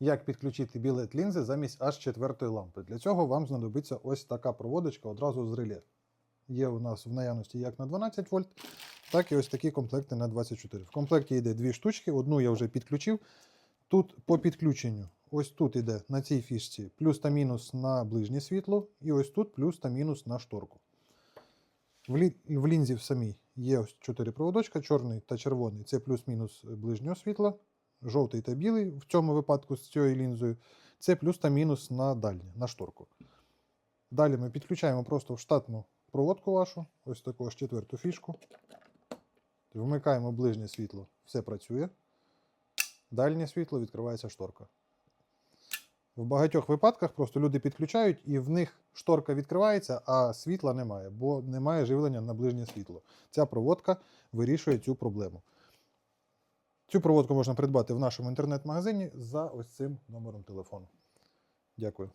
Як підключити білет лінзи замість аж четвертої лампи? Для цього вам знадобиться ось така проводочка одразу з реле. Є у нас в наявності як на 12 вольт, так і ось такі комплекти на 24. В комплекті йде дві штучки, одну я вже підключив. Тут по підключенню, ось тут іде на цій фішці плюс та мінус на ближнє світло, і ось тут плюс та мінус на шторку. В лінзі в самій є ось чотири проводочка, чорний та червоний це плюс-мінус ближнього світла, жовтий та білий в цьому випадку з цією лінзою. Це плюс та мінус на дальнє, на шторку. Далі ми підключаємо просто в штатну проводку вашу, ось таку ось четверту фішку. Вмикаємо ближнє світло, все працює. Дальнє світло відкривається шторка. В багатьох випадках просто люди підключають і в них шторка відкривається, а світла немає, бо немає живлення на ближнє світло. Ця проводка вирішує цю проблему. Цю проводку можна придбати в нашому інтернет-магазині за ось цим номером телефону. Дякую.